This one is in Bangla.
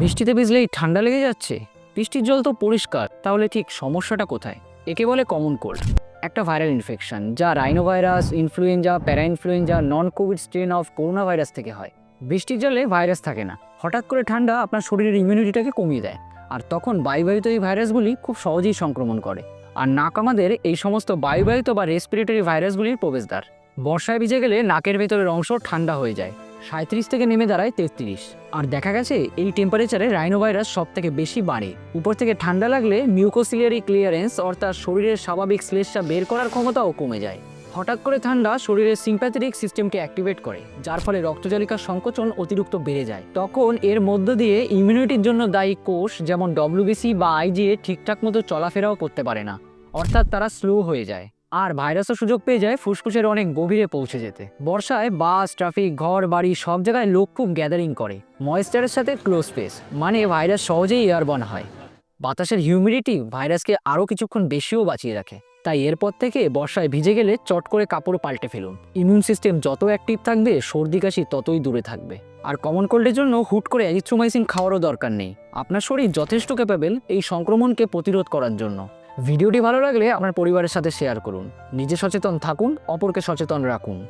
বৃষ্টিতে ভিজলেই ঠান্ডা লেগে যাচ্ছে? বৃষ্টির জল তো পরিষ্কার, তাহলে ঠিক সমস্যাটা কোথায়? একে বলে কমন কোল্ড একটা ভাইরাল ইনফেকশন যা rhinovirus influenza parainfluenza non COVID strain of coronavirus থেকে হয়। বৃষ্টির জলে ভাইরাস থাকে না। হঠাৎ করে ঠান্ডা আপনার শরীরের ইমিউনিটিটাকে কমিয়ে দেয়। আর তখন বায়ুবাহিত এই ভাইরাসগুলি খুব সহজেই সংক্রমণ করে। আর নাক আমাদের এই সমস্ত বায়ুবাহিত বা রেসপিরেটরি ভাইরাসগুলির প্রবেশদ্বার। বর্ষায় ভিজে গেলে নাকের ভেতরের অংশ ঠান্ডা হয়ে যায়। সাঁত্রিশ থেকে নেমে দাঁড়ায় তেত্রিশ। আর দেখা গেছে, এই টেম্পারেচারে রাইনো ভাইরাস সব থেকে বেশি বাড়ে। উপর থেকে ঠান্ডা লাগলে মিউকোসিলিয়ারি ক্লিয়ারেন্স অর্থাৎ শরীরের স্বাভাবিক শ্লেষটা বের করার ক্ষমতাও কমে যায়। হঠাৎ করে ঠান্ডা শরীরের সিম্প্যাথেটিক সিস্টেমকে অ্যাক্টিভেট করে, যার ফলে রক্তজালিকার সংকোচন অতিরিক্ত বেড়ে যায়। তখন এর মধ্য দিয়ে ইমিউনিটির জন্য দায়ী কোষ, যেমন ডব্লিউবিসি বা আইজিএ ঠিকঠাক মতো চলাফেরাও করতে পারে না। অর্থাৎ তারা স্লো হয়ে যায়। আর ভাইরাসও সুযোগ পেয়ে যায় ফুসফুসের অনেক গভীরে পৌঁছে যেতে। বর্ষায় বাস, ট্রাফিক, ঘর, বাড়ি সব জায়গায় লোক খুব গ্যাদারিং করে। ময়েশ্চারের সাথে ক্লোজ স্পেস মানে ভাইরাস সহজেই এয়ারবর্ন হয়। বাতাসের হিউমিডিটি ভাইরাসকে আরও কিছুক্ষণ বেশিও বাঁচিয়ে রাখে। তাই এরপর থেকে বর্ষায় ভিজে গেলে চট করে কাপড় পাল্টে ফেলুন। ইমিউন সিস্টেম যত অ্যাক্টিভ থাকবে, সর্দি কাশি ততই দূরে থাকবে। আর কমন কোল্ডের জন্য হুট করে অ্যাজিথ্রোমাইসিন খাওয়ারও দরকার নেই। আপনার শরীর যথেষ্ট ক্যাপেবেল এই সংক্রমণকে প্রতিরোধ করার জন্য। ভিডিওটি ভালো লাগলে আপনার পরিবারের সাথে শেয়ার করুন। নিজে সচেতন থাকুন অপরকে সচেতন রাখুন।